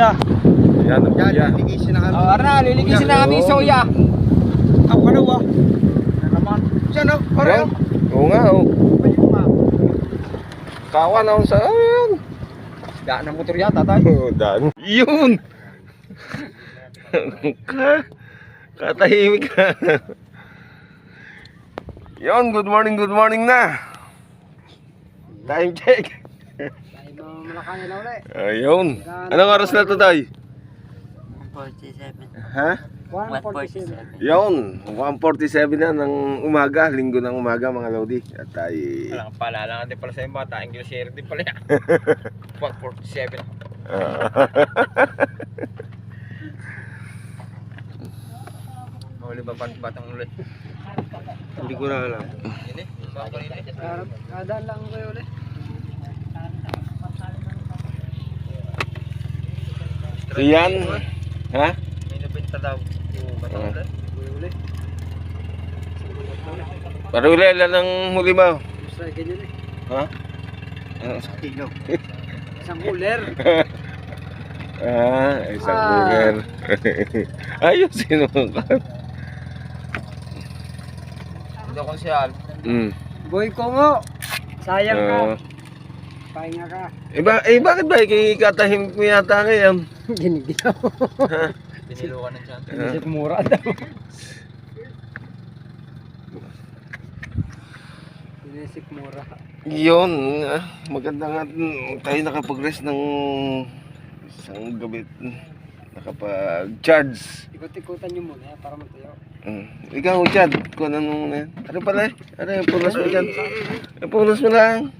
soya. Yan ang Yan, kuya. liligisin na kami. Oh, Arna, liligisin na kami yung soya. Ako na ba? Na naman. Siya na, Yan. pareho. Oo nga, oh. Nga. Kawan ako sa... Ayan. Daan ng motor yata tayo. Oh, daan. Yun! ka, katahimik ka. Yun, good morning, good morning na. Time check. Malakanya na ulit. Ayun. Anong oras na to, Tay? 47. Ha? 147. Yun, 1.47 na ng umaga, linggo ng umaga mga Lodi. At tayo... Walang paalala nga din pala sa yung bata. English share din pala yan. 147. Mahuli ba batang ulit? Hindi ko na alam. Yun eh. Baka kanina eh. Kadaan lang kayo ulit. So yan. Ha? May nabenta daw. Paruli lang ng huli mo. Basta ganyan eh. Ha? Ano? Kilo. Isang cooler. Ah, isang Ah. burger. Ayos, sinukat. Ito kung siya. Mm. Boy Kongo. Sayang ka. Ah. Pahinga ka. Eh, ba, eh, bakit ba ikikatahimik mo yata ngayon? Giniginaw. Ha? Pinilukan ng tiyan. Ah. Isip mura daw. Inisip mura. Yun, ah, maganda nga mm, tayo nakapag-rest ng isang gabi. Nakapag-charge. Ikot-ikutan nyo muna para matayo. Mm. Ikaw, Chad, kung ano nung na. Ano pala eh? Ano yung punas mo, Chad? Yung punas mo lang.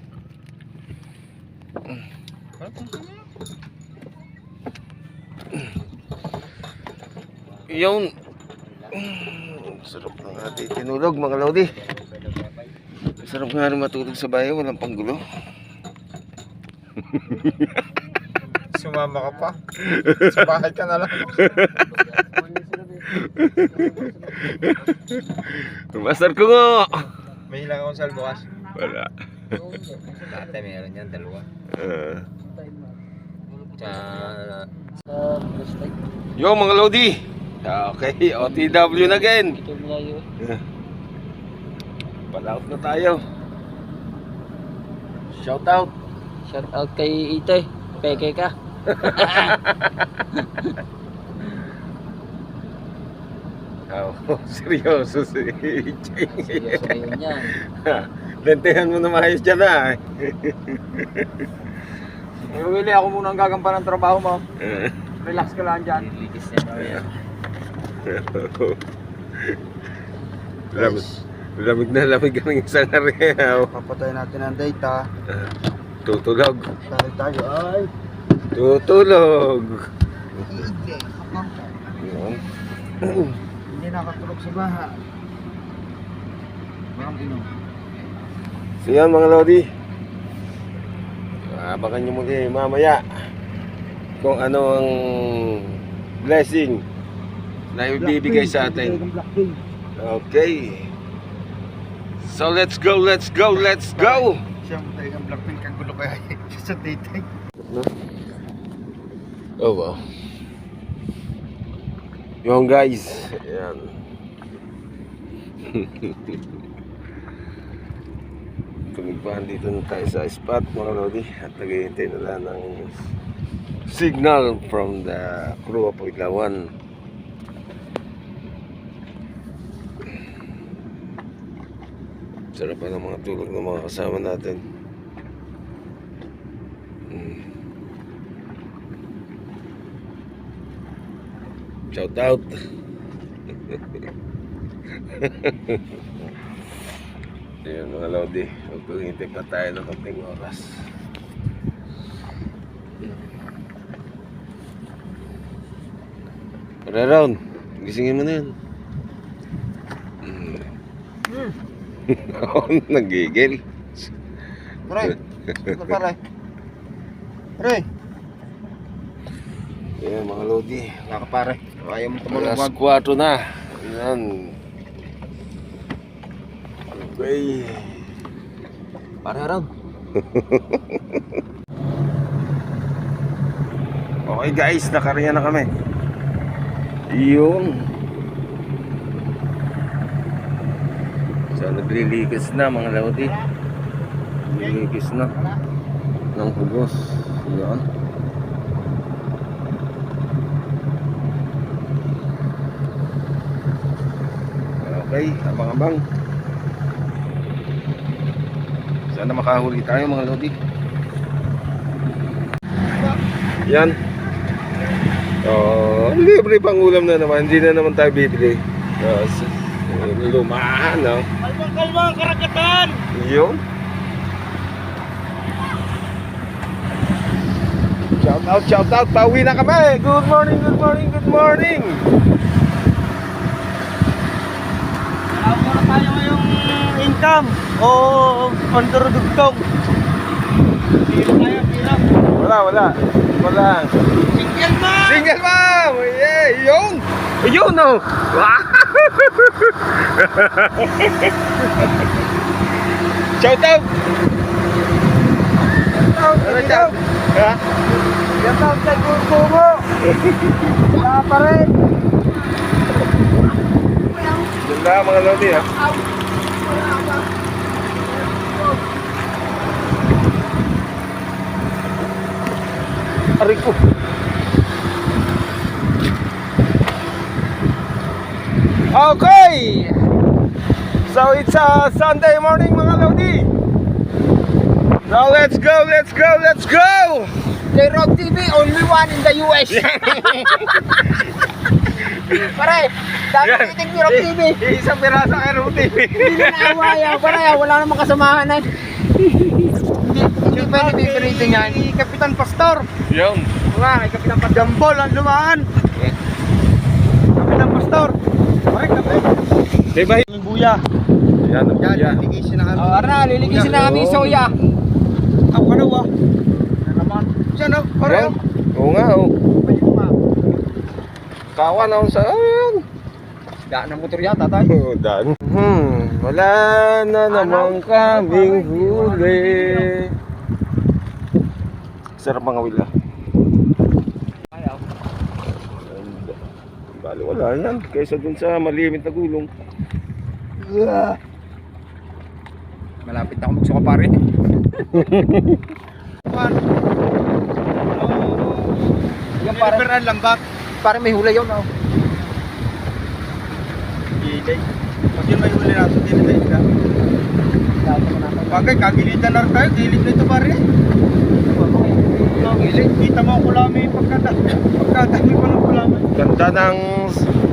Yun. Sarap ng ating tinulog, mga Lodi. Sarap nga rin matulog sa bahay, walang panggulo. Sumama ka pa. Sa bahay ka na lang. Master ko nga! May hilang akong sal bukas. Wala. Dati meron yan, dalawa. Ah. Sa... Yo mga Lodi. Okay, OTW na again. Palaot na tayo. Shout out. Shout out kay Ite. Peke ka. Oh, seryoso si Seryoso yun yan. Lentehan mo na maayos dyan ah. Eh, Willie, ako muna ang gagampan ng trabaho mo. Relax ka lang dyan. Liligis niya. lamig, lamig na lamig ang isang araw. Papatay natin ang data. Tutulog. Dahil tayo ay... Tutulog. Hindi nakatulog sa baha. Parang inom. So yan mga Lodi. Abangan nyo muli mamaya kung ano ang blessing na ibibigay sa atin. Okay. So let's go, let's go, let's go! Siya mo tayo ang Blackpink ang gulo kaya sa dating. Oh wow. Yung guys, ayan. Tumigpahan dito na tayo sa spot mga lodi at naghihintay na lang ng signal from the crew of Paglawan. Sarap pa ng mga tulog ng mga kasama natin. Mm. Shout out. Ayun mga Lodi, magpahintay pa tayo ng konting oras. Tara round, gisingin mo na yan. Mm. Nagigil. Ito pare. Pre, Ayan mga Lodi, naka pare. Ayaw mo Alas tumalawag. 4 na. Ayan. Okay. Pare Haram. Okay guys, nakariya na kami. Yun. So, nagliligas na mga lodi. Nagliligas na. Ng hugos. Yan. Okay, abang-abang. Sana makahuli tayo mga lodi. Yan. Oh, libre pang ulam na naman. Hindi na naman tayo bibili. Oh, s- lumahan, no? Kalmang kalmang karagatan! Yun. Shout out, shout out. Pauwi na kami. Good morning, good morning, good morning. Na tayo ngayong income o pandurudugtong. Wala, wala. Wala. Single man! Single mom! Yeah, yun! Yun, no! shout out! Ano shout? Ha? Yan ang tagurko mo! Wala pa rin! Ganda mga lodi, ha? Aray ko. Okay! So it's a Sunday morning mga lodi. Now let's go, let's go, let's go! Kay Rob TV, only one in the US. Pare, dami Yan. meeting ni Rob TV. Isang pirasa kay Ruti. Hindi na naawaya, pare, wala namang kasamahan na. Hindi, hindi pwede pipiritin yan. Si Kapitan Pastor! Yun. Nga, kay Kapitan Pastor. Jambol ang lumaan! Kapitan Pastor! Pare, kape! Diba? Buya! Yan, Yan, yan. ligisin na kami. Oh, Arna, liligisin na kami soya. Ako ka daw ah! Na naman. Siya na, pare! Yan. Oo nga, oh. Kawa na sa... Ayan. Daan ng motor yata tayo. Oh, dan. Hmm, wala na naman kaming huli. Sarap mga wila. Ayaw. Bali wala yan. Kaysa dun sa malimit na gulong. Malapit na ako magsuka pare. Yan pare, Liberal lambak. Pare may hula yun. Oh. DJ. Pag yun may huli natin, dinitayin ka. Dahil naman ako. Bagay, kagilitan na rin tayo. Gilid na ito pare. Gilid. Kita mo ang kulami pagkada. Pagkadami pa ng kulami. Ganda ng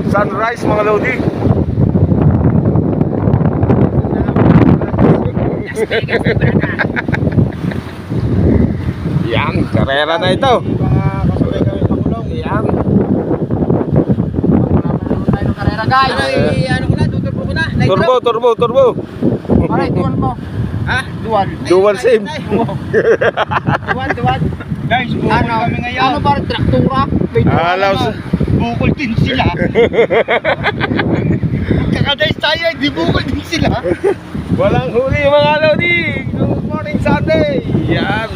sunrise mga lodi. Yan, karera na ito. Mga kasabay kami pakulong. Yan. Tayo ng karera guys. Ay, ano ko na, tuturbo ko na. Nitro. Turbo, turbo, turbo. Pare, dual mo. Ha? Dual. Dual sim. Tuwan, tuwan. Guys, bukol Ano? kami ngayon. Ano pare, traktura? Alaw sa... Bukol din sila. Kakadays tayo, di bukol din sila. Walang huli mga lodi. Good morning Sunday. Yan.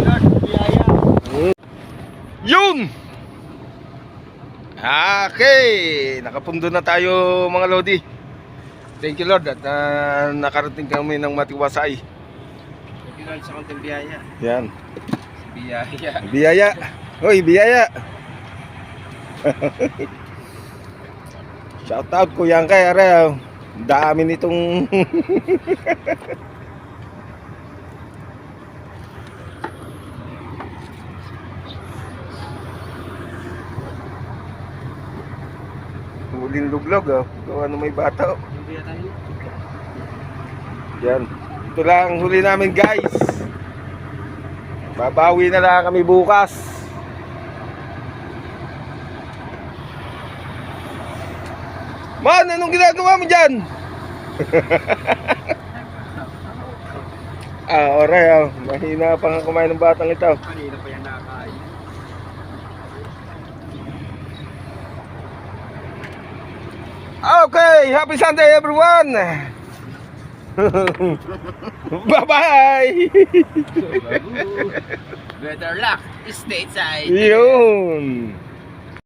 Yan, biyaya. Yun! Okay, nakapundo na tayo mga lodi. Thank you Lord at ah, nakarating kami ng matiwasay. Kailan sa konting biyaya. Yan, Biyaya. biyaya. Hoy, biyaya. Shout out Kuya Angkay, are. Dami nitong Huling luglog oh. Kung ano may bata oh. Yan. Ito lang ang huli namin guys. Babawi na lang kami bukas. Man, anong ginagawa mo dyan? ah, oray oh. Mahina pa nga kumain ng batang ito. Kanina pa yan nakakain. Okay, happy Sunday everyone. Bye-bye. Better luck, stateside. Yun!